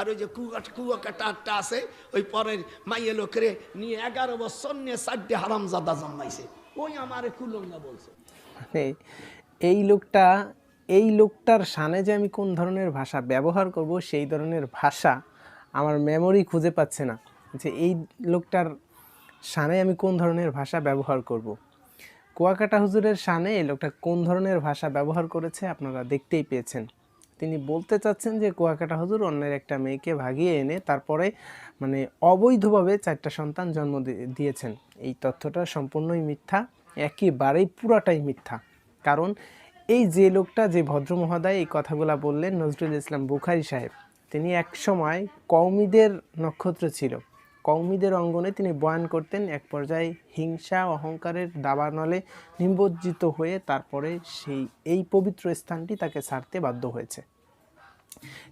আর ওই যে কুয়া কুয়াকাটা একটা আছে, ওই পরের মাইয়ে লোকেরে নিয়ে এগারো বছর নিয়ে চারটে হারামজাদা জন্মাইছে। ওই আমার কুলঙ্গা বলছে। এই লোকটা, এই লোকটার সানে যে আমি কোন ধরনের ভাষা ব্যবহার করব, সেই ধরনের ভাষা আমার মেমোরি খুঁজে পাচ্ছে না। যে এই লোকটার সানে আমি কোন ধরনের ভাষা ব্যবহার করব। কুয়াকাটা হুজুরের সানে এই লোকটা কোন ধরনের ভাষা ব্যবহার করেছে আপনারা দেখতেই পেয়েছেন। তিনি বলতে চাচ্ছেন যে কুয়াকাটা হুজুর অন্যের একটা মেয়েকে ভাগিয়ে এনে তারপরে মানে অবৈধভাবে চারটা সন্তান জন্ম দিয়েছেন। এই তথ্যটা সম্পূর্ণই মিথ্যা, একেবারেই পুরাটাই মিথ্যা। কারণ এই যে লোকটা, যে ভদ্র মহোদয় এই কথাগুলো বললেন নজরুল ইসলাম বুখারি সাহেব, তিনি এক সময় কৌমিদের নক্ষত্র ছিল। কৌমিদের অঙ্গনে তিনি বয়ান করতেন, এক পর্যায়ে হিংসা, অহংকারের দাবানলে নিমজ্জিত হয়ে তারপরে সেই, এই পবিত্র স্থানটি তাকে ছাড়তে বাধ্য হয়েছে।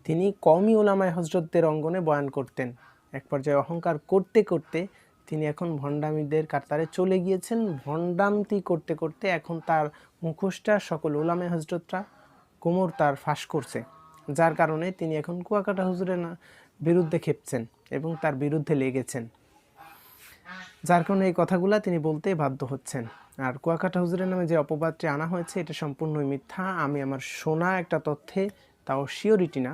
তিনি কমই ওলামায় হজরতদের অঙ্গনে বয়ান করতেন। এক পর্যায়ে অহংকার করতে করতে তিনি এখন ভণ্ডামিদের কাতারে চলে গিয়েছেন। ভণ্ডামতি করতে করতে এখন তার মুখোশটা সকল ওলামায় হজরতরা কোমর তার ফাঁস করছে। যার কারণে তিনি এখন কুয়াকাটা হুজুরের বিরুদ্ধে খেপছেন এবং তার বিরুদ্ধে লেগেছেন। যার কারণে এই কথাগুলা তিনি বলতে বাধ্য হচ্ছেন। আর কুয়াকাটা হুজুরের নামে যে অপবাদটি আনা হয়েছে, এটা সম্পূর্ণই মিথ্যা। আমি আমার শোনা একটা তথ্যে তাও শিওরিটি না,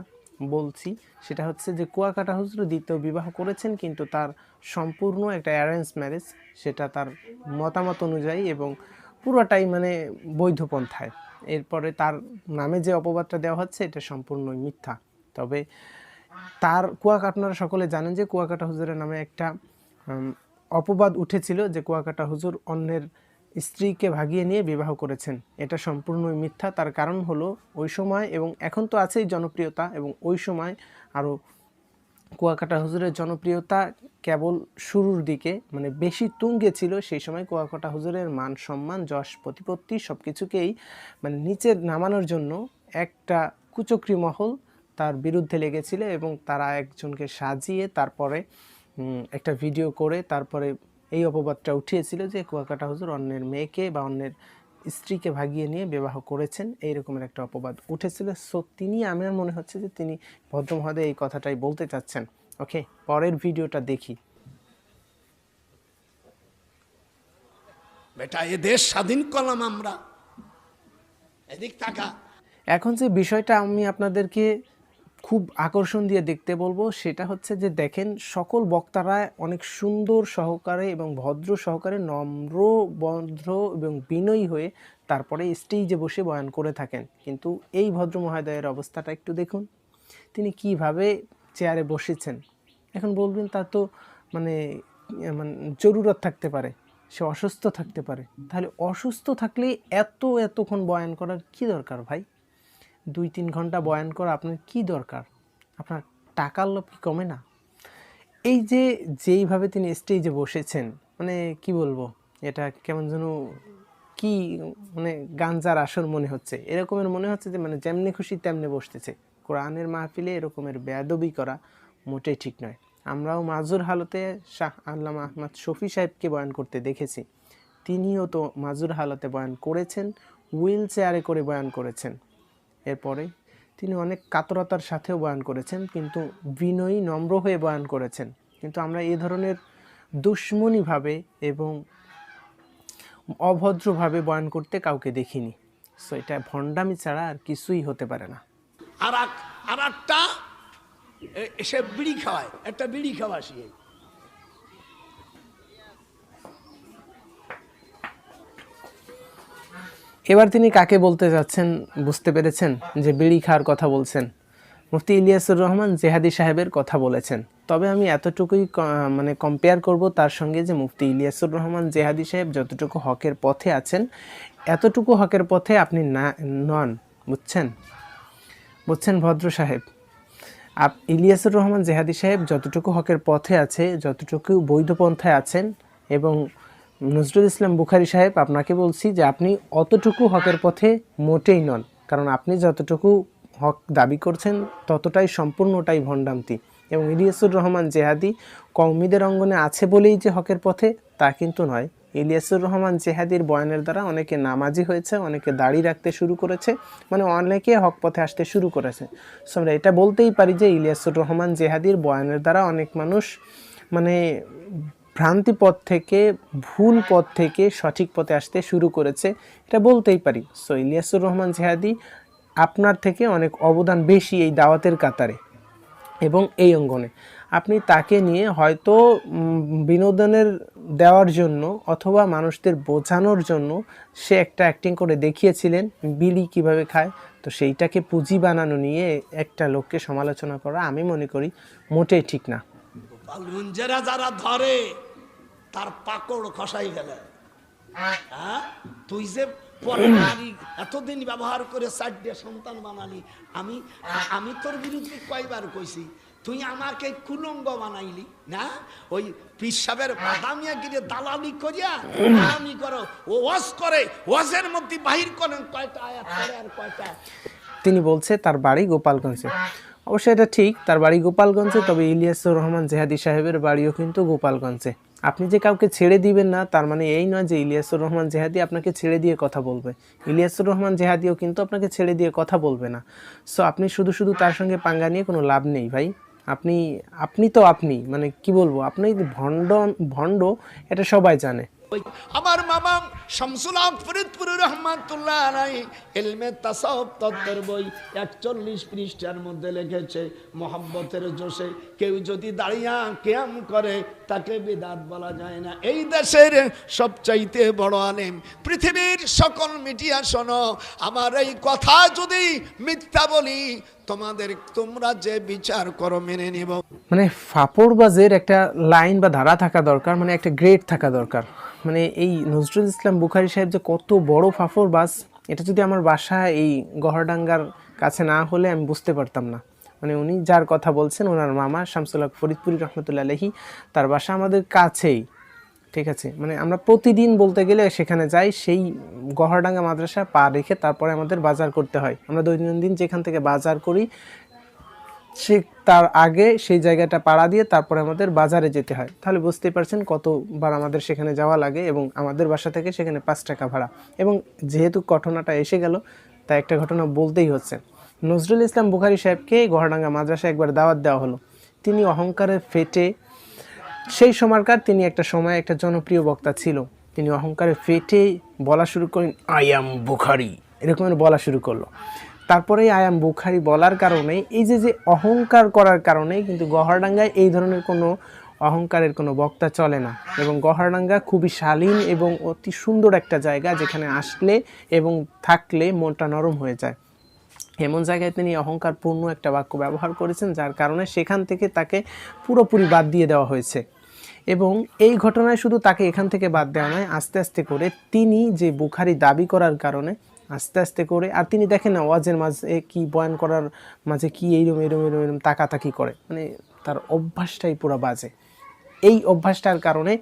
বলছি। সেটা হচ্ছে যে কুয়াকাটা হুজুর দ্বিতীয় বিবাহ করেছেন, কিন্তু তার সম্পূর্ণ একটা অ্যারেঞ্জ ম্যারেজ সেটা তার মতামত অনুযায়ী এবং পুরোটাই মানে বৈধ পন্থায় এরপরে তার নামে যে অপবাদটা দেওয়া হচ্ছে, এটা সম্পূর্ণই মিথ্যা। তবে তার কুয়াকাটা, আপনারা সকলে জানেন যে কুয়াকাটা হুজুরের নামে একটা অপবাদ উঠেছিল যে কুয়াকাটা হুজুর অন্যের স্ত্রীকে ভাগিয়ে নিয়ে বিবাহ করেছেন। এটা সম্পূর্ণই মিথ্যা। তার কারণ হলো ওই সময় এবং এখন তো আছেই জনপ্রিয়তা এবং ওই সময় আরও কুয়াকাটা হুজুরের জনপ্রিয়তা কেবল শুরুর দিকে মানে বেশি তুঙ্গে ছিল সেই সময় কুয়াকাটা হুজুরের মান সম্মান, যশ, প্রতিপত্তি সব কিছুকেই মানে নিচে নামানোর জন্য একটা কুচক্রি মহল তার বিরুদ্ধে লেগেছিল এবং তারা একজনকে সাজিয়ে তারপরে একটা ভিডিও করে তারপরে এই অপবাদটা উঠিয়েছিল যে কুয়াকাটা হুজুর অন্যের মেয়েকে বা অন্যের স্ত্রীকে ভাগিয়ে নিয়ে বিবাহ করেছেন। এই রকমের একটা অপবাদ উঠেছিল। সো তিনি আমার মনে হচ্ছে যে তিনি ভদ্রমহোদয় এই কথাটাই বলতে চাচ্ছেন। ওকে পরের ভিডিওটা দেখি। বেটা এ দেশ স্বাধীন করলাম আমরা। এদিক টাকা এখন যে বিষয়টা আমি আপনাদেরকে খুব আকর্ষণ দিয়ে দেখতে বলব, সেটা হচ্ছে যে দেখেন, সকল বক্তারা অনেক সুন্দর সহকারে এবং ভদ্র সহকারে নম্র, ভদ্র এবং বিনয়ী হয়ে তারপরে স্টেজে বসে বয়ান করে থাকেন। কিন্তু এই ভদ্র মহোদয়ের অবস্থাটা একটু দেখুন, তিনি কীভাবে চেয়ারে বসেছেন। এখন বলবেন, তা তো মানে ইয়ে মানে জরুরত থাকতে পারে, সে অসুস্থ থাকতে পারে। তাহলে অসুস্থ থাকলে এত এতক্ষণ বয়ান করার কি দরকার ভাই? দুই তিন ঘণ্টা বয়ান করা আপনার কি দরকার? আপনার টাকার লোভ কি কমে না? এই যে যেইভাবে তিনি স্টেজে বসেছেন মানে কি বলব? এটা কেমন যেন কি মানে গাঞ্জার আসর মনে হচ্ছে। এরকমের মনে হচ্ছে যে মানে যেমনি খুশি তেমনি বসতেছে। কোরআনের মাহফিলে এরকমের বেয়াদবি করা মোটেই ঠিক নয়। আমরাও মাজুর হালতে শাহ আল্লামা আহমদ শফি সাহেবকে বয়ান করতে দেখেছি। তিনিও তো মাজুর হালতে বয়ান করেছেন, হুইল চেয়ারে করে বয়ান করেছেন। এরপরে তিনি অনেক কাতরতার সাথেও বয়ান করেছেন, কিন্তু বিনয়ী নম্র হয়ে বয়ান করেছেন। কিন্তু আমরা এ ধরনের দুশ্মনীভাবে এবং অভদ্রভাবে বয়ান করতে কাউকে দেখিনি। সো এটা ভণ্ডামি ছাড়া আর কিছুই হতে পারে না। আর আর একটা, এ- সে বিড়ি খাওয়ায় একটা বিড়ি খাওয়া সে এবার তিনি কাকে বলতে যাচ্ছেন বুঝতে পেরেছেন যে বিড়ি খাওয়ার কথা বলছেন। মুফতি ইলিয়াসুর রহমান জেহাদি সাহেবের কথা বলেছেন। তবে আমি এতটুকুই মানে কম্পেয়ার করব তার সঙ্গে যে মুফতি ইলিয়াসুর রহমান জেহাদি সাহেব যতটুকু হকের পথে আছেন, এতটুকু হকের পথে আপনি না নন, বুঝছেন? বুঝছেন ভদ্র সাহেব? আপ ইলিয়াসুর রহমান জেহাদি সাহেব যতটুকু হকের পথে আছে, যতটুকু বৈধ পন্থায় আছেন এবং নজরুল ইসলাম বুখারি সাহেব, আপনাকে বলছি যে আপনি অতটুকু হকের পথে মোটেই নন, কারণ আপনি যতটুকু হক দাবি করছেন ততটাই সম্পূর্ণটাই ভণ্ডামতি। এবং ইলিয়াসুর রহমান জেহাদি কৌমিদের অঙ্গনে আছে বলেই যে হকের পথে, তা কিন্তু নয়। ইলিয়াসুর রহমান জেহাদির বয়ানের দ্বারা অনেকে নামাজি হয়েছে, অনেকে দাড়ি রাখতে শুরু করেছে মানে অনেকে হক পথে আসতে শুরু করেছে। সো আমরা এটা বলতেই পারি যে ইলিয়াসুর রহমান জেহাদির বয়ানের দ্বারা অনেক মানুষ মানে ভ্রান্তি পথ থেকে ভুল পথ থেকে সঠিক পথে আসতে শুরু করেছে। এটা বলতেই পারি। সো ইলিয়াসুর রহমান জেহাদি আপনার থেকে অনেক অবদান বেশি এই দাওয়াতের কাতারে এবং এই অঙ্গনে। আপনি তাকে নিয়ে হয়তো বিনোদনের দেওয়ার জন্য অথবা মানুষদের বোঝানোর জন্য সে একটা অ্যাক্টিং করে দেখিয়েছিলেন, বিলি কীভাবে খায়। তো সেইটাকে পুঁজি বানানো নিয়ে একটা লোককে সমালোচনা করা আমি মনে করি মোটেই ঠিক না। লুঞ্জেরা যারা ধরে তার পাকড় খসাই ফেলে। হ্যাঁ? তুই যে পরে নারী এতদিন ব্যবহার করে চারটে সন্তান বানালি আমি আমি তোর বিরুদ্ধে কয়বার কইছি তুই আমাকে কুলঙ্গ বানাইলি না? ওই পিসাবের বাদামিয়া গিরে দালালি করিয়া আমি করো। ও ওয়াজ করে ওয়াজের মধ্যে বাহির করেন কয়টা আয়াত করে আর কয়টা। তিনি বলছে তার বাড়ি গোপালগঞ্জে। অবশ্যই এটা ঠিক তার বাড়ি গোপালগঞ্জে তবে ইলিয়াসুর রহমান জেহাদি সাহেবের বাড়িও কিন্তু গোপালগঞ্জে। আপনি যে কাউকে ছেড়ে দিবেন না, তার মানে এই নয় যে ইলিয়াসুর রহমান জেহাদি আপনাকে ছেড়ে দিয়ে কথা বলবে। ইলিয়াসুর রহমান জেহাদিও কিন্তু আপনাকে ছেড়ে দিয়ে কথা বলবে না। সো আপনি শুধু শুধু তার সঙ্গে পাঙ্গা নিয়ে কোনো লাভ নেই ভাই। আপনি আপনি তো আপনি মানে কি বলব, আপনি ভণ্ড ভণ্ড, এটা সবাই জানে। আমার মামা শামসুল হক ফরিদপুর রহমাতুল্লাহ আলাই এলমে তাসাউফ তত্ত্বের বই একচল্লিশ পৃষ্ঠার মধ্যে লিখেছে মোহাম্মতের জোশে কেউ যদি দাঁড়িয়া কেয়াম করে, তাকে বিদাত বলা যায় না। এই দেশের সবচাইতে বড় আলেম, পৃথিবীর সকল মিডিয়া শোনো, আমার এই কথা যদি মিথ্যা বলি তোমাদের তোমরা যে বিচার করো মেনে নিব। মানে ফাপড়বাজের একটা লাইন বা ধারা থাকা দরকার মানে একটা গ্রেড থাকা দরকার। মানে এই নজরুল ইসলাম বুখারি সাহেব যে কত বড় ফাফরবাজ এটা যদি আমার বাসা এই গহরডাঙ্গার কাছে না হলে আমি বুঝতে পারতাম না। মানে উনি যার কথা বলছেন, ওনার মামা শামসুল্লাহ ফরিদপুরি রহমতুল্লাহ তার বাসা আমাদের কাছেই। ঠিক আছে? মানে আমরা প্রতিদিন বলতে গেলে সেখানে যাই, সেই গহরডাঙ্গা মাদ্রাসা পা রেখে তারপরে আমাদের বাজার করতে হয়। আমরা দৈনন্দিন যেখান থেকে বাজার করি, সে তার আগে সেই জায়গাটা পাড়া দিয়ে তারপরে আমাদের বাজারে যেতে হয়। তাহলে বুঝতেই পারছেন কতবার আমাদের সেখানে যাওয়া লাগে এবং আমাদের বাসা থেকে সেখানে পাঁচ টাকা ভাড়া। এবং যেহেতু ঘটনাটা এসে গেল, তাই একটা ঘটনা বলতেই হচ্ছে। নজরুল ইসলাম বুখারি সাহেবকে গহরডাঙ্গা মাদ্রাসা একবার দাওয়াত দেওয়া হলো। তিনি অহংকারে ফেটে সেই সময়কার তিনি একটা সময় একটা জনপ্রিয় বক্তা ছিল। তিনি অহংকারে ফেটে বলা শুরু করেন আই অ্যাম বুখারি এরকমের বলা শুরু করল। তারপরে আই অ্যাম বুখারি বলার কারণে, এই যে যে অহংকার করার কারণে কিন্তু গহরডাঙ্গায় এই ধরনের কোনো অহংকারের কোনো বক্তা চলে না। এবং গহরডাঙ্গা খুবই শালীন এবং অতি সুন্দর একটা জায়গা যেখানে আসলে এবং থাকলে মনটা নরম হয়ে যায়। এমন জায়গায় তিনি অহংকারপূর্ণ একটা বাক্য ব্যবহার করেছেন, যার কারণে সেখান থেকে তাকে পুরোপুরি বাদ দিয়ে দেওয়া হয়েছে। এবং এই ঘটনায় শুধু তাকে এখান থেকে বাদ দেওয়া নয়, আস্তে আস্তে করে তিনি যে বুখারি দাবি করার কারণে আস্তে আস্তে করে, আর তিনি দেখেন না, ওয়াজের মাঝে কি বয়ান করার মাঝে কি এইরকম এরম এরম এরম তাকাতাকি করে। মানে তার অভ্যাসটাই পুরো বাজে। এই অভ্যাসটার কারণে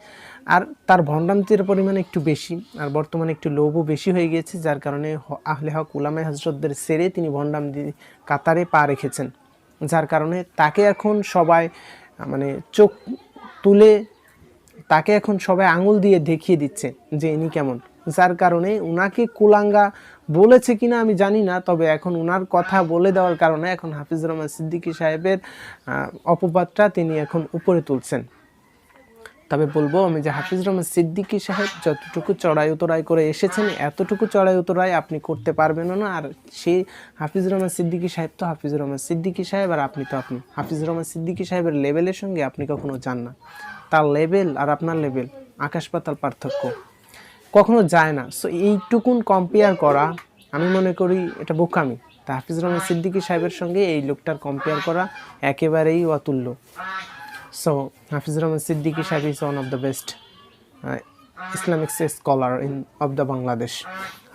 আর তার ভণ্ডামতির পরিমাণ একটু বেশি, আর বর্তমানে একটু লোভও বেশি হয়ে গিয়েছে, যার কারণে আহলে হক উলামায় হজরতদের সেরে তিনি ভণ্ডাম দিয়ে কাতারে পা রেখেছেন। যার কারণে তাকে এখন সবাই মানে চোখ তুলে তাকে এখন সবাই আঙুল দিয়ে দেখিয়ে দিচ্ছে যে ইনি কেমন। যার কারণে উনাকে কুলাঙ্গা বলেছে কিনা আমি জানি না, তবে এখন উনার কথা বলে দেওয়ার কারণে এখন হাফিজ রহমান সিদ্দিকী সাহেবের অপবাদটা তিনি এখন উপরে তুলছেন। তবে বলব আমি যে হাফিজ রহমান সিদ্দিকী সাহেব যতটুকু চড়াই উতরাই করে এসেছেন, এতটুকু চড়াই উতরাই আপনি করতে পারবেন না। আর সেই হাফিজ রহমান সিদ্দিকী সাহেব তো হাফিজ রহমান সিদ্দিকী সাহেব আর আপনি তো আপনি। হাফিজ রহমান সিদ্দিকী সাহেবের লেভেলের সঙ্গে আপনি কখনো যান না। তার লেভেল আর আপনার লেভেল আকাশ পাতাল পার্থক্য। কখনো যায় না। সো এইটুকুন কম্পেয়ার করা, আমি মনে করি এটা বোকামি। তা হাফিজ রহমান সিদ্দিকী সাহেবের সঙ্গে এই লোকটার কম্পেয়ার করা একেবারেই অতুল্য। সো হাফিজ রহমান সিদ্দিকী সাহেব is one of the best Islamic scholar in of the Bangladesh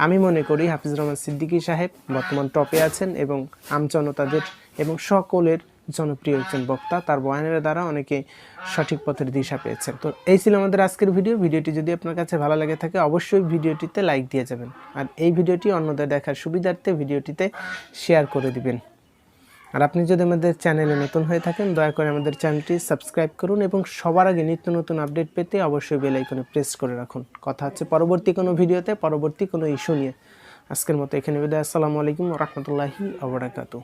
আমি মনে করি হাফিজ রহমান সিদ্দিকী সাহেব বর্তমান টপে আছেন এবং আমজনতাদের এবং সকলের জনপ্রিয় একজন বক্তা। তার বয়ানের দ্বারা অনেকে সঠিক পথের দিশা পেয়েছেন। তো এই ছিল আমাদের আজকের ভিডিও। ভিডিওটি যদি আপনার কাছে ভালো লেগে থাকে অবশ্যই ভিডিওটিতে লাইক দিয়ে যাবেন। আর এই ভিডিওটি অন্যদের দেখার সুবিধার্থে ভিডিওটিতে শেয়ার করে দিবেন। আর আপনি যদি আমাদের চ্যানেলে নতুন হয়ে থাকেন, দয়া করে আমাদের চ্যানেলটি সাবস্ক্রাইব করুন এবং সবার আগে নিত্য নতুন আপডেট পেতে অবশ্যই বেল আইকনে প্রেস করে রাখুন। কথা হচ্ছে পরবর্তী কোনো ভিডিওতে, পরবর্তী কোনো ইস্যু নিয়ে। আজকের মতো এখানে বিদায়। আসসালামু আলাইকুম রহমতুল্লাহি আবরাকাতু